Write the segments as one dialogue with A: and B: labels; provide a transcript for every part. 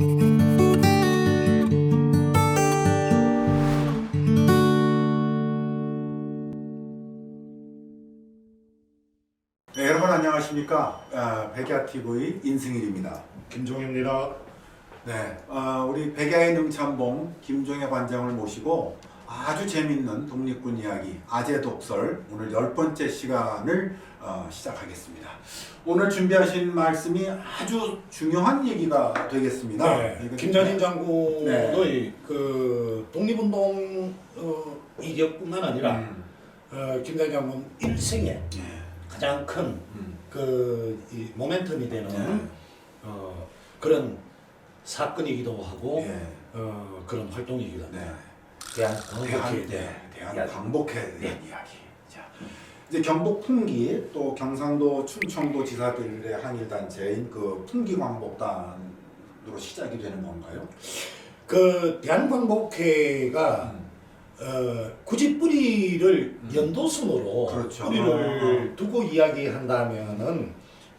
A: 네, 여러분 안녕하십니까? 아, 백야 TV 인승일입니다.
B: 김종입니다.
A: 네, 아, 우리 백야의 능참봉 김종혜 관장을 모시고 아주 재밌는 독립군 이야기 아재 독설 오늘 열 번째 시간을 어, 시작하겠습니다. 오늘 준비하신 말씀이 아주 중요한 얘기가 되겠습니다.
B: 네,
A: 이거-
B: 김전인 장군의
A: 네.
B: 그 독립운동 어, 이력뿐만 아니라
A: 음,
B: 어, 김전인 장군 일생에
A: 네,
B: 가장 큰
A: 음,
B: 그이 모멘텀이 되는
A: 네.
B: 어, 그런 사건이기도 하고
A: 네,
B: 어, 그런 활동이기도 합니다.
A: 네.
B: 대한
A: 대한, 네,
B: 대한 이야기.
A: 광복회에 대한 이야기. 자, 이제 경북 풍기 또 경상도 충청도 지사들의 항일 단체인 그 풍기 광복단으로 시작이 되는 건가요?
B: 그 대한광복회가
A: 음.
B: 어, 굳이 뿌리를
A: 음.
B: 연도순으로
A: 그렇죠.
B: 뿌리를
A: 어,
B: 두고 이야기한다면은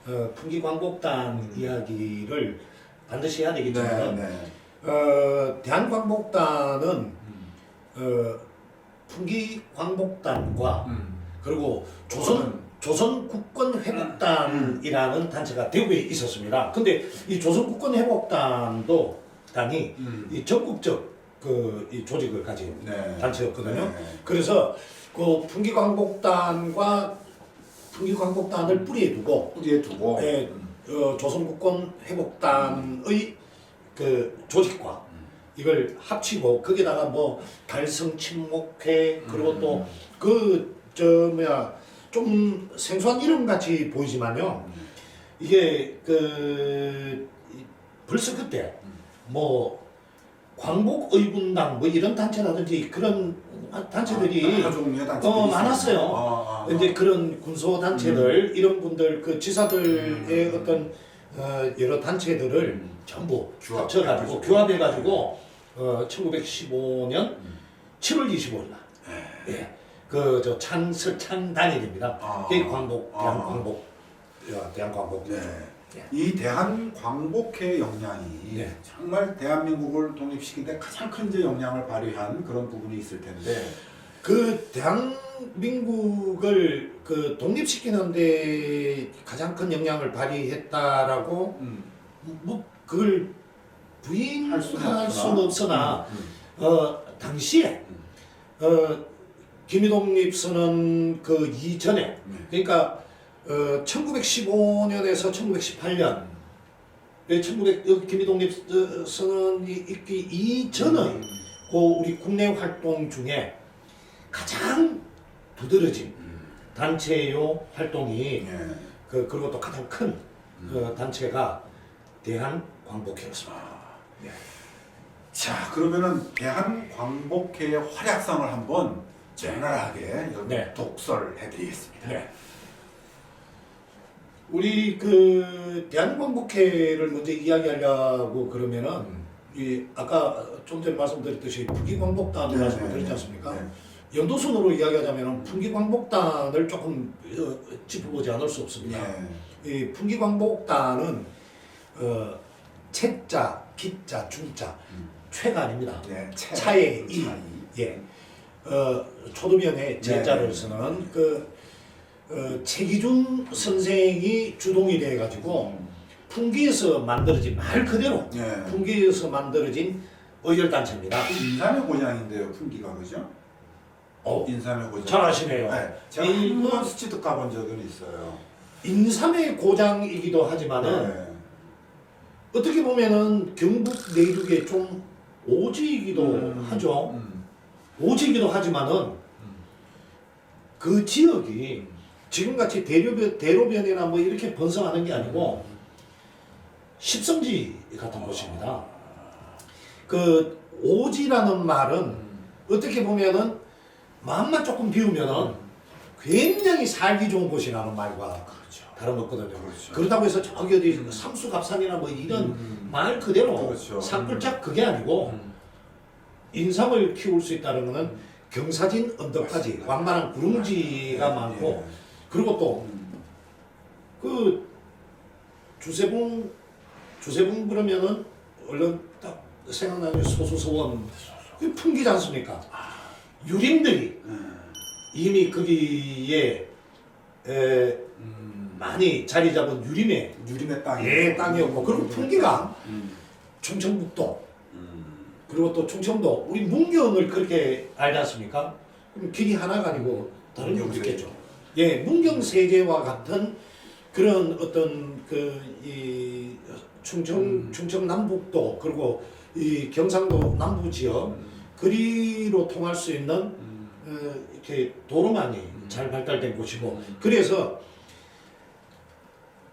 B: 어, 풍기광복단
A: 음.
B: 이야기를 반드시 해야
A: 네,
B: 되겠지만
A: 네.
B: 어, 대한광복단은
A: 음,
B: 어, 풍기 광복단과
A: 음.
B: 그리고 조선 조선 국권
A: 음.
B: 회복단이라는 단체가 대구에 있었습니다. 근데 이 조선 국권 회복단도 단이
A: 음.
B: 이 전국적 그 이 조직을 가진
A: 네.
B: 단체였거든요.
A: 네.
B: 그래서 그 풍기 광복단과 풍기 광복단을 뿌리에 두고
A: 뿌리에 두고
B: 네.
A: 음.
B: 어, 조선 국권 회복단의 그 조직과 이걸 합치고 거기다가 뭐 달성 침묵회 그리고
A: 음.
B: 또그 저 뭐야 좀 생소한 이름 같이 보이지만요
A: 음.
B: 이게 그 이- 벌써 그때 뭐 광복의군당 뭐 이런 단체라든지 그런 단체들이
A: 단체들이
B: 어. 많았어요.
A: 아, 아,
B: 이제 그런 군소 단체들 이런 분들 그 지사들의
A: 음.
B: 어떤 어, 여러 단체들을
A: 음.
B: 전부
A: 규합해
B: 합쳐가지고
A: 가지고.
B: 규합해가지고 어, 1915년
A: 음.
B: 7월 25일 날 예. 그저 창설 창 단일입니다.
A: 아.
B: 그게 광복
A: 아.
B: 대한 광복 야, 대한 광복
A: 네.
B: 예.
A: 이 대한 광복회 역량이
B: 네.
A: 정말 대한민국을 독립시키는데 가장 큰 이제 영향을 발휘한 그런 부분이 있을 텐데
B: 그 대한민국을 그 독립시키는데 가장 큰 영향을 발휘했다라고
A: 음,
B: 뭐 그걸
A: 할
B: 부인할
A: 수는
B: 수는,
A: 없으나.
B: 없으나
A: 음,
B: 어 당시에 어 김희동립서는 그 이전에
A: 음,
B: 그러니까 어 1915년에서 1918년 1900 어, 김희동립서는 있기 이전의
A: 음,
B: 그 우리 국내 활동 중에 가장 두드러진
A: 음,
B: 단체요 활동이
A: 예.
B: 그 그리고 또 가장 큰
A: 음.
B: 그 단체가 대한 광복회였습니다. 네.
A: 자 그러면은 대한 광복회의 활약상을 한번 적나라하게
B: 네.
A: 독설해드리겠습니다.
B: 네. 우리 그 대한광복회를 먼저 이야기하려고 그러면은
A: 음.
B: 이 아까 좀 전에 말씀드렸듯이
A: 네,
B: 말씀을
A: 네,
B: 드렸지
A: 네.
B: 않습니까?
A: 네.
B: 연도순으로 이야기하자면 풍기광복단을 조금 어, 짚어보지 않을 수 없습니다.
A: 예.
B: 이 풍기광복단은 어, 채자, 기자, 중자,
A: 음.
B: 최가 아닙니다.
A: 네. 채.
B: 차의 이.
A: 차이.
B: 예. 어, 초도면에 제자를
A: 네.
B: 쓰는 그 어, 최기준 선생이 주동이 돼 가지고 풍기에서 만들어진 말 그대로
A: 예.
B: 풍기에서 만들어진 의열 단체입니다.
A: 인삼의 고향인데요, 풍기가 그죠?
B: 어,
A: 인삼의 고장.
B: 잘 아시네요.
A: 네, 제가
B: 이-
A: 한번 스치듯 가본 적은 있어요.
B: 인삼의 고장이기도 하지만은
A: 네.
B: 어떻게 보면은 경북 내륙의 좀 오지이기도
A: 음,
B: 하죠.
A: 음,
B: 오지이기도 하지만은 그 지역이 지금같이 대로변, 대로변이나 뭐 이렇게 번성하는 게 아니고 십성지 같은 곳입니다. 그 오지라는 말은
A: 음,
B: 어떻게 보면은 마음만 조금 비우면은 굉장히 살기 좋은 곳이라는 말과
A: 그렇죠.
B: 다름없거든요.
A: 그렇죠.
B: 그러다고 해서 저기 어디 삼수갑산이나 뭐 이런
A: 음,
B: 말 그대로
A: 그렇죠.
B: 산골짝 그게 아니고
A: 음,
B: 인삼을 키울 수 있다는 거는 경사진 언덕까지
A: 맞습니다.
B: 완만한 구릉지가
A: 네,
B: 많고
A: 예.
B: 그리고 또
A: 음,
B: 그 주세봉 주세봉 그러면은 얼른 딱 생각나는 게 소수소원 그 풍기지 않습니까? 유림들이
A: 음.
B: 이미 거기에 에,
A: 음.
B: 많이 자리 잡은 유림의
A: 유림의 땅이
B: 예 땅이었고 그리고 풍기가
A: 음.
B: 충청북도
A: 음.
B: 그리고 또 충청도 우리 문경을 그렇게 알지 않습니까? 그럼 길이 하나가 아니고 다른 게
A: 문경
B: 있겠죠. 예, 문경 세제와 같은 그런 어떤 그 이 충청
A: 음.
B: 충청 남북도 그리고 이 경상도 남부 지역 거리로 통할 수 있는
A: 음.
B: 어, 이렇게 도로망이
A: 음.
B: 잘 발달된 곳이고
A: 음.
B: 그래서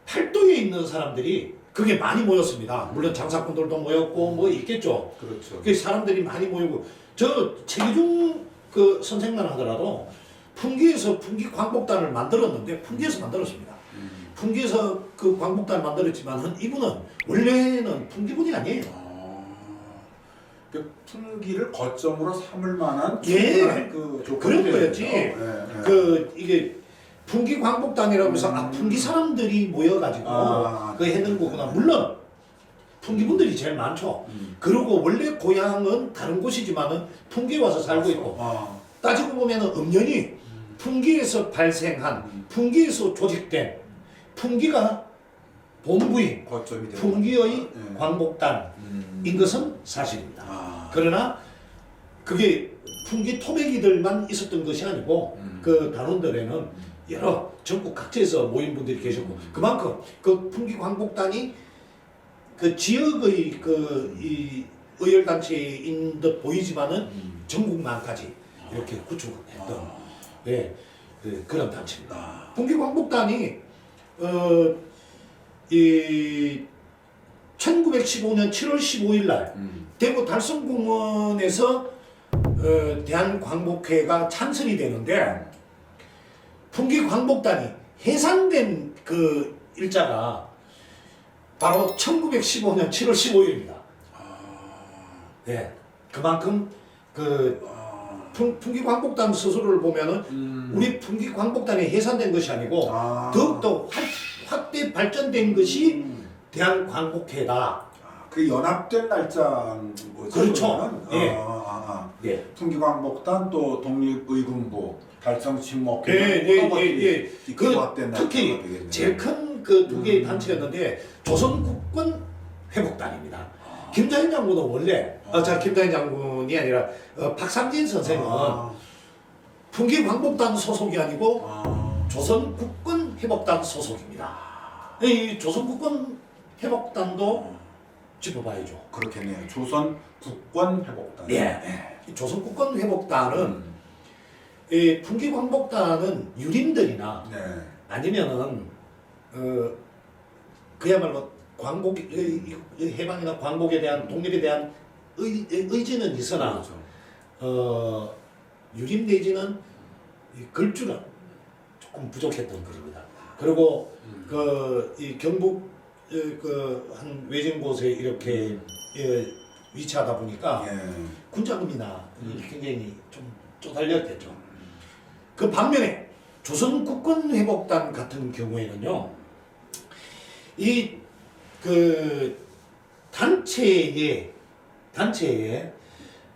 B: 팔도에 있는 사람들이 그게 많이 모였습니다. 물론 장사꾼들도 모였고 뭐 있겠죠.
A: 그렇죠.
B: 그 사람들이 많이 모이고 저 최기중 그 선생만 하더라도 풍기에서 풍기 광복단을 만들었는데 풍기에서 만들었습니다.
A: 음.
B: 풍기에서 그 광복단을 만들었지만 이분은 원래는 풍기분이 아니에요.
A: 아, 그 풍기를 거점으로 삼을 만한
B: 예.
A: 충분한 그 조건이
B: 그런 거였지.
A: 거죠. 예, 예.
B: 그 이게 풍기 광복단이라고 해서 아
A: 음.
B: 풍기 사람들이 모여가지고
A: 아,
B: 그 해는 거구나. 물론 풍기분들이 제일 많죠.
A: 음.
B: 그리고 원래 고향은 다른 곳이지만은 풍기에 와서 살고 있고
A: 아,
B: 따지고 보면은 음연히
A: 음.
B: 풍기에서 발생한
A: 음.
B: 풍기에서 조직된 풍기가 본부인
A: 거점이
B: 풍기의.
A: 예.
B: 광복단인
A: 음.
B: 것은 사실입니다.
A: 아,
B: 그러나 그게 풍기 토백이들만 있었던 것이 아니고
A: 음.
B: 그 단원들에는 여러 전국 각지에서 모인 분들이 계셨고
A: 음.
B: 그만큼 그 풍기 광복단이 그 지역의 그 이 의열 단체인 듯 보이지만은
A: 음.
B: 전국만까지 이렇게 구축했던
A: 아,
B: 예, 그, 그런 단체입니다.
A: 아,
B: 풍기 광복단이 어 이 1915년 7월 15일 날
A: 음.
B: 대구 달성공원에서 어, 대한광복회가 찬설이 되는데 풍기 광복단이 해산된 그 일자가 바로 1915년 7월 15일입니다. 네, 그만큼 그
A: 아,
B: 풍, 풍기 광복단 스스로를 보면은
A: 음.
B: 우리 풍기 광복단이 해산된 것이 아니고
A: 아.
B: 더욱더 확, 확대 발전된 것이
A: 음.
B: 대한광복회다.
A: 아, 그 연합된 날짜인 거죠.
B: 그렇죠.
A: 그러면?
B: 예.
A: 아, 아, 아.
B: 예.
A: 풍기광복단 또 독립의군부 달성친목회
B: 예, 예, 예, 예. 그 특히. 제일 큰 그 두 개의
A: 음.
B: 단체였는데 조선국군 회복단입니다.
A: 아.
B: 김자인 장군은 원래
A: 아.
B: 어, 자 김자인 장군이 아니라 어, 박상진 선생은
A: 아,
B: 풍기 광복단 소속이 아니고
A: 아.
B: 조선국군 회복단 소속입니다. 이 조선국군 회복단도 짚어봐야죠.
A: 그렇겠네요. 조선 국권 회복단.
B: 예. 이 조선국군 회복단은
A: 음.
B: 이 풍기 광복단은 유림들이나
A: 네.
B: 아니면은 어 그야말로 광복 의- 의- 의 해방이나 광복에 대한 독립에 대한 의, 의- 의지는 있으나
A: 그렇죠.
B: 어 유림 내지는 이 글줄은 조금 부족했던 글입니다. 그리고
A: 음.
B: 그이 경북 그한 외진 곳에 이렇게 예, 위치하다 보니까
A: 예.
B: 군자금이나 이 굉장히 좀 쪼달렸겠죠. 그 반면에 조선 국군 회복단 같은 경우에는요, 이 그 단체에 단체에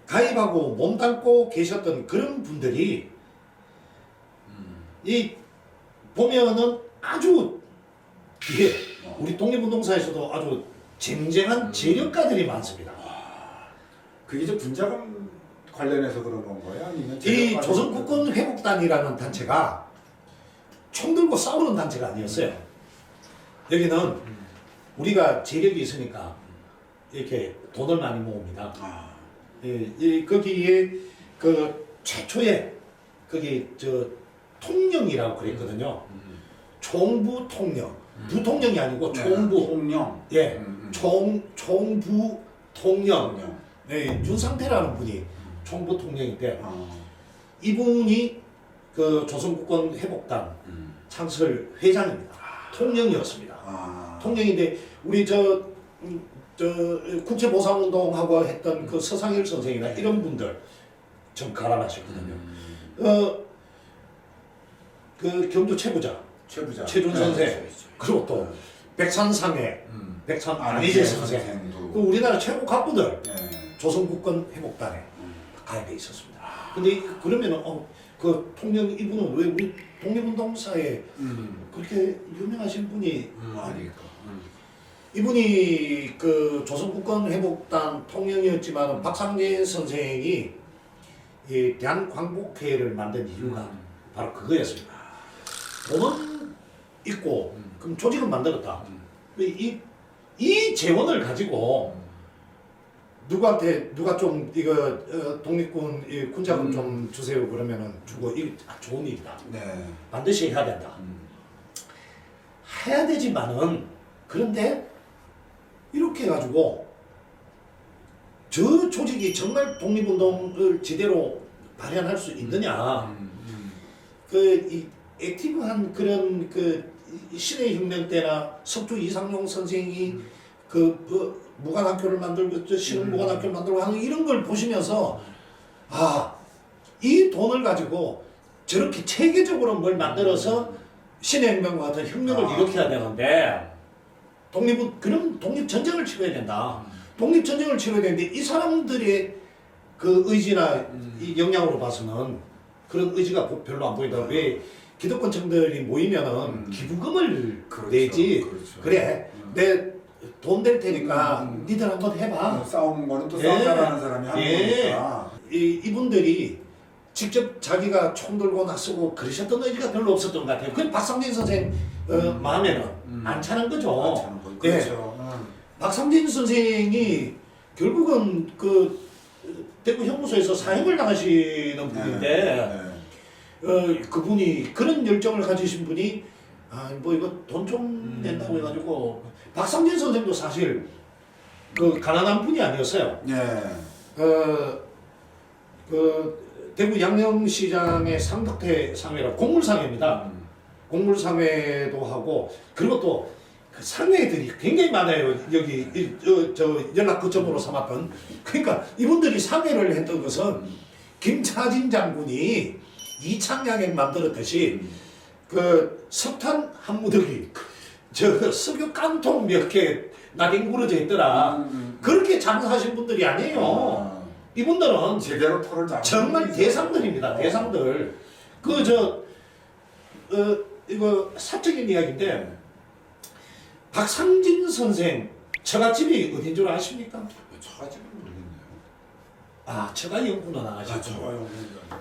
B: 가입하고 몸담고 계셨던 그런 분들이
A: 음.
B: 이 보면은 아주 이게 우리 독립운동사에서도 아주 쟁쟁한 재력가들이 많습니다.
A: 그게 이제 분자금 관련해서 그런 건가요? 아니면
B: 이
A: 재력
B: 조선
A: 관련-
B: 국군 회복단이라는 단체가 총 들고 싸우는 단체가 아니었어요. 여기는
A: 음.
B: 우리가 재력이 있으니까 이렇게 돈을 많이 모읍니다.
A: 아.
B: 예, 이 거기에 그 최초에 거기 저 통령이라고 그랬거든요.
A: 음.
B: 총부 통령, 부통령이 아니고
A: 네,
B: 총부.
A: 통령.
B: 예,
A: 음, 음.
B: 총 총부 통령.
A: 통령.
B: 네, 윤상태라는 분이 총부 통령인데
A: 아.
B: 이분이 그 조선국군 회복단
A: 음.
B: 창설 회장입니다. 통령이었습니다.
A: 아.
B: 통령인데 우리 저, 음, 저 국제보상운동하고 했던 그 서상일 선생이나 이런 분들 좀 가라하셨거든요.
A: 음.
B: 어, 그 경주 최부자
A: 최부자.
B: 최준
A: 네,
B: 선생.
A: 그렇죠, 그렇죠.
B: 그리고 또 백산상의
A: 음.
B: 백산
A: 안희재
B: 안희재 선생. 그 우리나라 최고 각부들
A: 예.
B: 조선국권 회복단에
A: 음.
B: 가입해 있었습니다. 근데 그러면은 어, 그 통령 이분은 왜 우리 독립운동사에
A: 음.
B: 그렇게 유명하신 분이
A: 음, 아니까. 음.
B: 이분이 그 조선국권 회복단 통령이었지만 박상진 선생이 이 대한광복회를 만든 이유가
A: 음.
B: 바로 그거였습니다. 돈은 있고
A: 음.
B: 그럼 조직은 만들었다.
A: 음.
B: 이, 이 재원을 가지고 누구한테 누가 좀 이거 어, 독립군 이 군자금
A: 음.
B: 좀 주세요 그러면은 주고 이 아, 좋은 일이다.
A: 네.
B: 반드시 해야 된다.
A: 음.
B: 해야 되지만은 그런데 이렇게 해가지고 저 조직이 정말 독립운동을 제대로 발현할 수 있느냐?
A: 음. 음.
B: 그 이 액티브한 그런 그 이- 신의 혁명 때나 석주 이상용 선생이 그, 그 무관학교를 만들고 저 신흥
A: 음.
B: 무관학교를 만들고 하는 이런 걸 보시면서 아 이 돈을 가지고 저렇게 체계적으로 뭘 만들어서 신의 혁명과 같은 혁명을
A: 아.
B: 일으켜야 되는데 독립은 그럼 독립 전쟁을 치러야 된다. 독립 전쟁을 치러야 되는데 이 사람들의 그 의지나
A: 음.
B: 이 영향으로 봐서는 그런 의지가 보- 별로 안 보인다. 왜 기득권층들이 모이면은
A: 음.
B: 기부금을
A: 그렇죠.
B: 내지.
A: 그렇죠.
B: 그래
A: 음.
B: 내돈 될 테니까
A: 음.
B: 니들 한번 해봐.
A: 뭐 싸우는 거는 또
B: 예.
A: 싸우자라는 사람이 하는
B: 예.
A: 거니까.
B: 이 이분들이 직접 자기가 총 들고 나서고 그러셨던 의지가 별로 없었던 것 같아요. 그 박상진 선생 어,
A: 음.
B: 마음에는
A: 음.
B: 안 차는 거죠.
A: 괜찮은 거.
B: 예.
A: 그렇죠. 음.
B: 박상진 선생이 결국은 그 대구 형무소에서 사형을 당하시는 분인데
A: 네.
B: 어, 그분이 그런 열정을 가지신 분이 아 뭐 이거 돈좀
A: 음.
B: 낸다고 해가지고 박상진 선생도 사실 그 가난한 분이 아니었어요.
A: 네.
B: 어, 그 대구 양령시장의 상덕태 상회라 공물상회입니다.
A: 음.
B: 공물상회도 하고 그리고 또그 상회들이 굉장히 많아요. 여기 이- 저, 저 연락 거점으로 삼았던 그러니까 이분들이 상회를 했던 것은 김차진 장군이 이창양에 만들었듯이
A: 음.
B: 그 석탄 한 무더기 저 석유 깡통 몇개 낙인구러져 있더라.
A: 음.
B: 그렇게 장사하신 분들이 아니에요.
A: 아.
B: 이분들은
A: 제대로 털을 잡.
B: 정말 대상들입니다. 대상들. 그 저 어, 이거 사적인 이야기인데 박상진 선생 처갓집이 어딘 줄 아십니까?
A: 모르겠네요.
B: 아 처가 연구는 안
A: 아,
B: 하시고.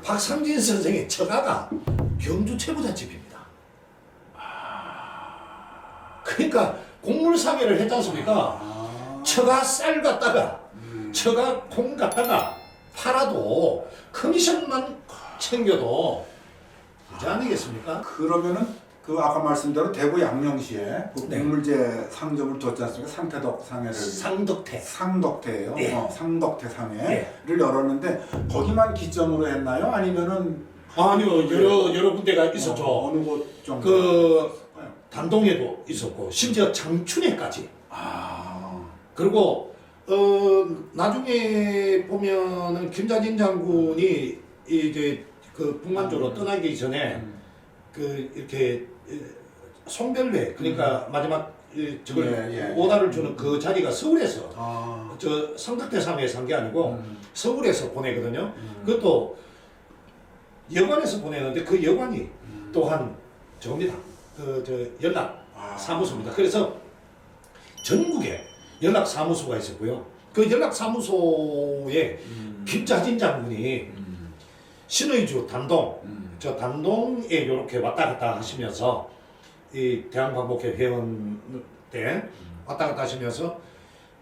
B: 박상진 선생의 처가가 경주 최부자 집입니다. 그러니까 곡물상회를 했지 않습니까?
A: 아.
B: 처가 쌀 갖다가
A: 음.
B: 처가 콩 갖다가 팔아도 커미션만 챙겨도 부자 아니겠습니까?
A: 그러면은 그 아까 말씀대로 대구 양령시에 그
B: 네.
A: 국물제 상점을 뒀지 않습니까? 상태덕 상회를
B: 상덕태
A: 상덕태예요.
B: 예.
A: 어, 상덕태 상회를
B: 예.
A: 열었는데 거기만 기점으로 했나요? 아니면은
B: 아니요 여러 여러 군데가 있었죠.
A: 어, 어느 곳 정도?
B: 그 단동에도 있었고 심지어 장춘에까지
A: 아.
B: 그리고 어 나중에 보면은 김자진 장군이 이제 그 북만주로 떠나기 전에
A: 음.
B: 그 이렇게 에, 송별회 그러니까 마지막 이 저걸
A: 예, 예,
B: 오다를
A: 예.
B: 주는 그 자리가 서울에서
A: 아.
B: 저 성덕대 삼에 산게 아니고
A: 음.
B: 서울에서 보내거든요.
A: 음.
B: 그것도 여관에서 보내는데 그 여관이
A: 음.
B: 또한 저겁니다. 그 저 연락
A: 아.
B: 사무소입니다. 그래서 전국에 연락 사무소가 있었고요. 그 연락 사무소에
A: 음.
B: 김자진 장군이
A: 음.
B: 신의주 단동.
A: 음.
B: 저 단동에 이렇게 왔다 갔다 하시면서 이 대한광복회 회원 때 왔다 갔다 하시면서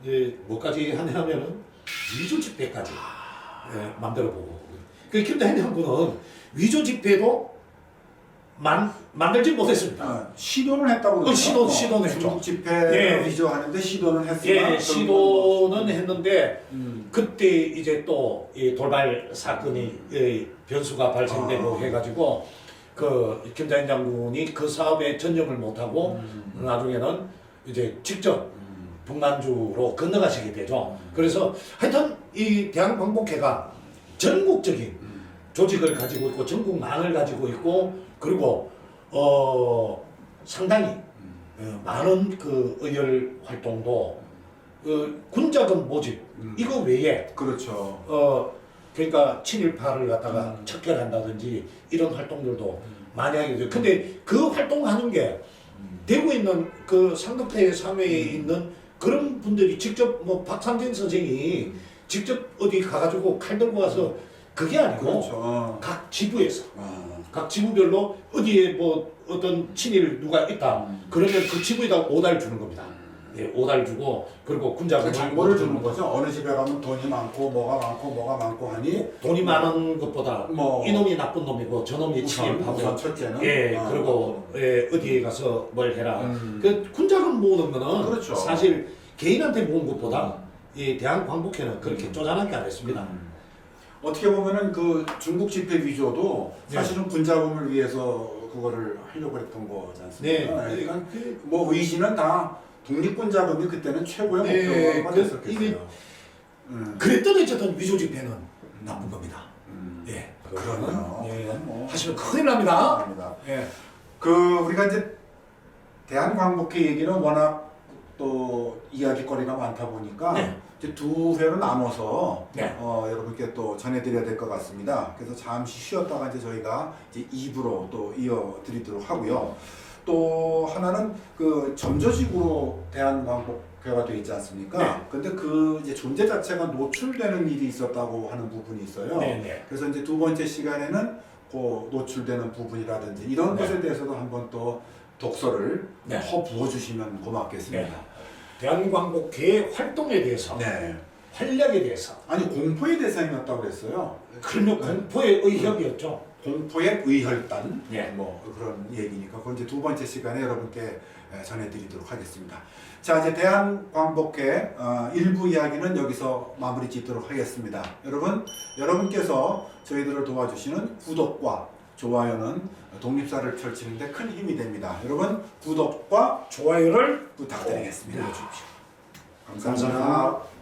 B: 이제 뭐까지 하냐면은 위조 집회까지. 예, 만들어 보고. 그 김대한 장군은 위조 집회도 만 만들지 못했습니다.
A: 아, 시도는 했다고
B: 어, 시도- 시도는 했죠.
A: 중국 집회
B: 예.
A: 위조하는데 시도는 했으나
B: 예, 시도는 했는데
A: 음.
B: 그때 이제 또이 돌발 사건이 예, 변수가 발생되고
A: 아.
B: 해가지고 그 김자인 장군이 그 사업에 전념을 못하고
A: 음.
B: 나중에는 이제 직접
A: 음.
B: 북만주로 건너가시게 되죠.
A: 음.
B: 그래서 하여튼 이 대한광복회가 전국적인
A: 음.
B: 조직을 가지고 있고 전국망을 가지고 있고 그리고 어 상당히
A: 음.
B: 어, 많은 그 의열 활동도 그 군자금 모집
A: 음.
B: 이거 외에
A: 그렇죠.
B: 어 그러니까 친일파를 갖다가
A: 음.
B: 척결한다든지 이런 활동들도 많이 하게 돼요. 근데 그 활동하는 게 되고 있는 그 상급대 사회에
A: 음.
B: 있는 그런 분들이 직접 뭐 박상진 선생이 직접 어디 가가지고 칼 들고 와서 그게 아니고
A: 그렇죠. 어.
B: 각 지부에서
A: 어.
B: 각 지부별로 어디에 뭐 어떤 친일 누가 있다
A: 음.
B: 그러면 그 지부에다 오달 주는 겁니다. 예, 오달 주고 그리고 군자금을
A: 그 정보를 주는 거죠. 어느 집에 가면 돈이 많고 뭐가 많고 뭐가 많고 하니
B: 돈이 많은 것보다
A: 뭐
B: 이놈이 나쁜 놈이고 저놈이
A: 우선,
B: 친일파고
A: 우선 첫째는
B: 예
A: 어.
B: 그리고 예, 어디에 가서 뭘 해라
A: 음.
B: 그 군자금 모으는 거는
A: 그렇죠.
B: 사실 개인한테 모은 것보다 이 대한 광복회는 그렇게 쪼잔하게 안 했습니다.
A: 음. 어떻게 보면은 그 중국 집회 위조도
B: 네.
A: 사실은 군자금을 위해서 그거를 하려고 했던 거지
B: 네,
A: 않습니까? 그러니까
B: 그-
A: 뭐 의지는 다 독립군 자금이 그때는 최고의
B: 네,
A: 목표가
B: 그-
A: 됐었겠어요.
B: 이게-
A: 음.
B: 그랬더니 어쨌든 위조 집회는 나쁜 겁니다.
A: 음.
B: 예,
A: 그러네요.
B: 예,
A: 그건 뭐
B: 하시면 큰일 납니다.
A: 합니다.
B: 예,
A: 그 우리가 이제 대한광복회 얘기는 워낙 또 이야기거리가 많다 보니까
B: 네.
A: 이제 두 회로 나눠서
B: 네.
A: 어, 여러분께 또 전해드려야 될 것 같습니다. 그래서 잠시 쉬었다가 이제 저희가 이제 2부로 또 이어드리도록 하고요. 또 하나는 그 점저직으로 대한 광복 회가 돼 있지 않습니까?
B: 네.
A: 근데 그 이제 존재 자체가 노출되는 일이 있었다고 하는 부분이 있어요.
B: 네, 네.
A: 그래서 이제 두 번째 시간에는 그 노출되는 부분이라든지 이런
B: 네.
A: 것에 대해서도 한번 또 독서를
B: 네.
A: 더 부어주시면 고맙겠습니다.
B: 대한광복회의 활동에 대해서
A: 네.
B: 활력에 대해서
A: 아니 공포의 대상이었다고 그랬어요.
B: 그러면
A: 네.
B: 공포의 의협이었죠.
A: 공포의 의혈단
B: 네.
A: 뭐 그런 얘기니까 그건 이제 두 번째 시간에 여러분께 에, 전해드리도록 하겠습니다. 자 이제 대한광복회 어, 일부 이야기는 여기서 마무리 짓도록 하겠습니다. 여러분 여러분께서 저희들을 도와주시는 구독과 좋아요는 독립사를 펼치는데 큰 힘이 됩니다. 여러분 구독과
B: 좋아요를
A: 부탁드리겠습니다.
B: 눌러주십시오.
A: 감사합니다.
B: 감사합니다.